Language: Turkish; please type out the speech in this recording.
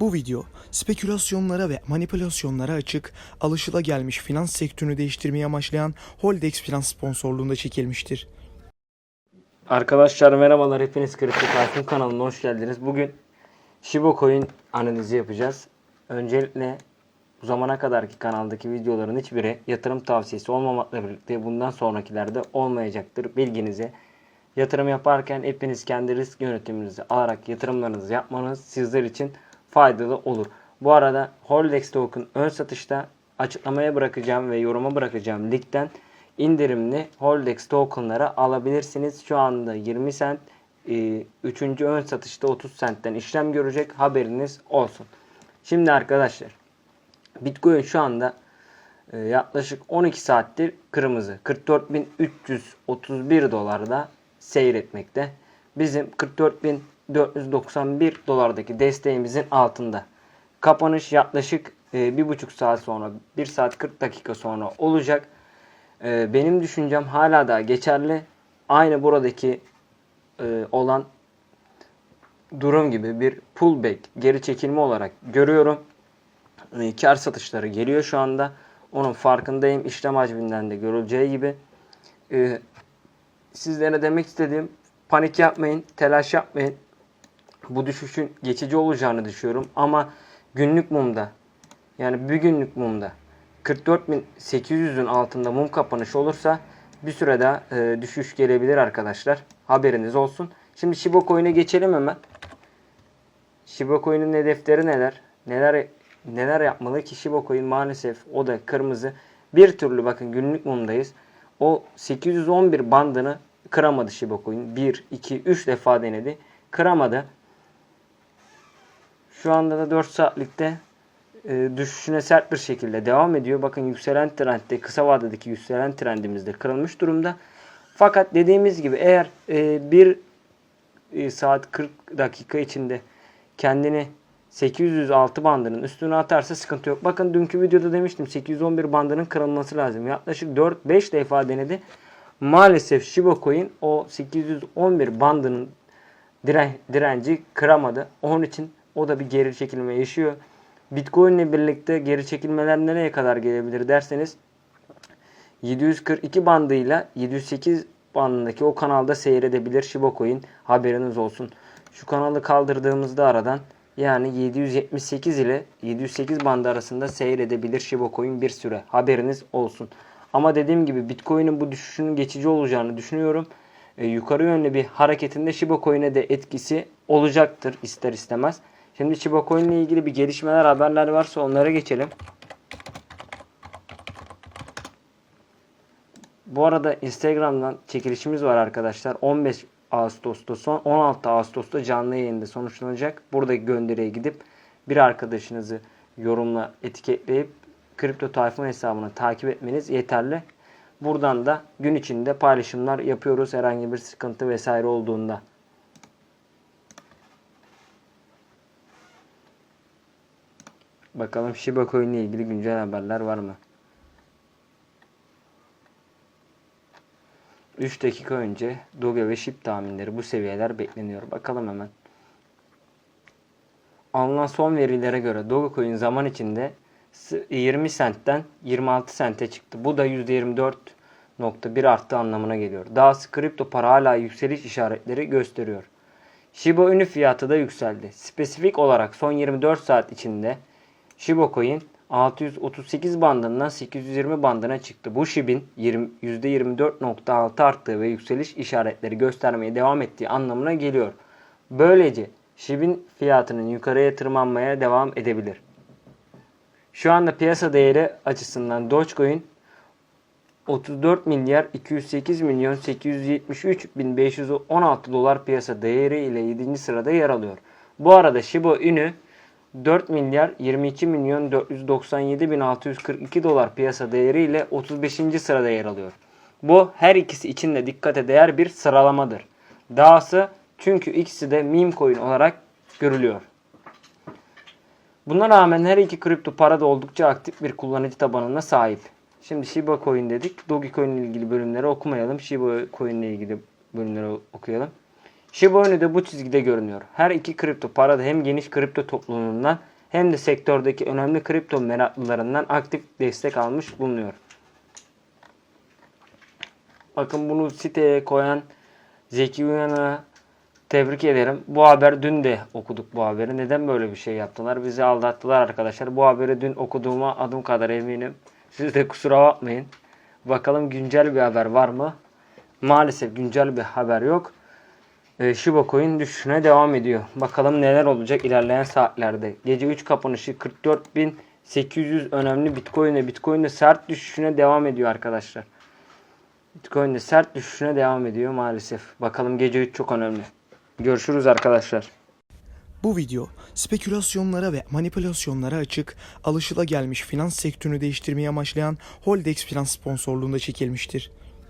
Bu video spekülasyonlara ve manipülasyonlara açık, alışılagelmiş finans sektörünü değiştirmeye amaçlayan Holdex Finans sponsorluğunda çekilmiştir. Arkadaşlar merhabalar hepiniz Kripto Tayfun kanalına hoş geldiniz. Bugün Shiba Coin analizi yapacağız. Öncelikle bu zamana kadarki kanaldaki videoların hiçbiri yatırım tavsiyesi olmamakla birlikte bundan sonrakilerde olmayacaktır. Bilginize yatırım yaparken hepiniz kendi risk yönetiminizi alarak yatırımlarınızı yapmanız sizler için faydalı olur. Bu arada Holdex Token ön satışta açıklamaya bırakacağım ve yoruma bırakacağım linkten indirimli Holdex tokenlara alabilirsiniz. Şu anda 20 cent, 3. ön satışta 30 centten işlem görecek haberiniz olsun. Şimdi arkadaşlar Bitcoin şu anda e, yaklaşık 12 saattir kırmızı 44.331 dolarda seyretmekte. Bizim 44.491 dolardaki desteğimizin altında. Kapanış yaklaşık e, bir buçuk saat sonra 1 saat 40 dakika sonra olacak. E, benim düşüncem hala da geçerli. Aynı buradaki e, olan durum gibi bir pullback geri çekilme olarak görüyorum. Kar satışları geliyor şu anda. Onun farkındayım. İşlem hacminden de görüleceği gibi. Sizlere demek istediğim panik yapmayın, telaş yapmayın. Bu düşüşün geçici olacağını düşünüyorum ama günlük mumda yani bir günlük mumda 44.800'ün altında mum kapanış olursa bir süre daha e, düşüş gelebilir arkadaşlar. Haberiniz olsun. Şimdi Shiba Coin'e geçelim hemen. Shiba Coin'in hedefleri neler? Neler neler yapmalı ki Shiba Coin maalesef o da kırmızı. Bir türlü bakın günlük mumdayız. O 811 bandını kıramadı Shiba Coin. 1, 2, 3 defa denedi. Kıramadı. Şu anda da 4 saatlikte e, düşüşüne sert bir şekilde devam ediyor. Bakın yükselen trendde kısa vadedeki yükselen trendimizde kırılmış durumda. Fakat dediğimiz gibi eğer e, bir e, saat 40 dakika içinde kendini 806 bandının üstüne atarsa sıkıntı yok. Bakın dünkü videoda demiştim 811 bandının kırılması lazım. Yaklaşık 4-5 defa denedi. Maalesef Shiba Coin o 811 bandının diren, direnci kıramadı. Onun için o da bir geri çekilme yaşıyor. Bitcoin ile birlikte geri çekilmeler nereye kadar gelebilir derseniz 742 bandıyla 708 bandındaki o kanalda seyredebilir Shiba Coin. Haberiniz olsun. Şu kanalı kaldırdığımızda aradan yani 778 ile 708 bandı arasında seyredebilir Shiba Coin bir süre. Haberiniz olsun. Ama dediğim gibi Bitcoin'in bu düşüşünün geçici olacağını düşünüyorum. E, yukarı yönlü bir hareketinde Shiba Coin'e de etkisi olacaktır ister istemez. Şimdi Coin ile ilgili bir gelişmeler, haberler varsa onlara geçelim. Bu arada Instagram'dan çekilişimiz var arkadaşlar. 15 Ağustos'ta son 16 Ağustos'ta canlı yayında sonuçlanacak. Burada gönderiye gidip bir arkadaşınızı yorumla etiketleyip Kripto Tayfun hesabını takip etmeniz yeterli. Buradan da gün içinde paylaşımlar yapıyoruz herhangi bir sıkıntı vesaire olduğunda. Bakalım Shiba Coin ile ilgili güncel haberler var mı? 3 dakika önce Doge ve SHIB tahminleri bu seviyeler bekleniyor. Bakalım hemen. Alınan son verilere göre Dogecoin zaman içinde 20 sentten 26 sente çıktı. Bu da %24.1 arttı anlamına geliyor. Dahası kripto para hala yükseliş işaretleri gösteriyor. Shiba Inu fiyatı da yükseldi. Spesifik olarak son 24 saat içinde Shiba Coin 638 bandından 820 bandına çıktı. Bu SHIB'in %24.6 arttığı ve yükseliş işaretleri göstermeye devam ettiği anlamına geliyor. Böylece SHIB'in fiyatının yukarıya tırmanmaya devam edebilir. Şu anda piyasa değeri açısından Dogecoin 34 milyar 208 milyon 873 bin 516 dolar piyasa değeri ile 7. sırada yer alıyor. Bu arada Shiba Inu 4 milyar 22 milyon 497 bin 642 dolar piyasa değeri ile 35. sırada yer alıyor. Bu her ikisi için de dikkate değer bir sıralamadır. Dahası çünkü ikisi de meme coin olarak görülüyor. Buna rağmen her iki kripto para da oldukça aktif bir kullanıcı tabanına sahip. Şimdi Shiba Coin dedik. Dogecoin ile ilgili bölümleri okumayalım. Shiba Coin ile ilgili bölümleri okuyalım. Shiba Inu de bu çizgide görünüyor. Her iki kripto para da hem geniş kripto topluluğundan hem de sektördeki önemli kripto meraklılarından aktif destek almış bulunuyor. Bakın bunu siteye koyan Zeki Uyan'a tebrik ederim. Bu haber dün de okuduk bu haberi. Neden böyle bir şey yaptılar? Bizi aldattılar arkadaşlar. Bu haberi dün okuduğuma adım kadar eminim. Siz de kusura bakmayın. Bakalım güncel bir haber var mı? Maalesef güncel bir haber yok. Ee, Shiba Coin düşüşüne devam ediyor. Bakalım neler olacak ilerleyen saatlerde. Gece 3 kapanışı 44.800 önemli Bitcoin ile Bitcoin de sert düşüşüne devam ediyor arkadaşlar. Bitcoin de sert düşüşüne devam ediyor maalesef. Bakalım gece 3 çok önemli. Görüşürüz arkadaşlar. Bu video spekülasyonlara ve manipülasyonlara açık, alışılagelmiş finans sektörünü değiştirmeyi amaçlayan Holdex Finans sponsorluğunda çekilmiştir.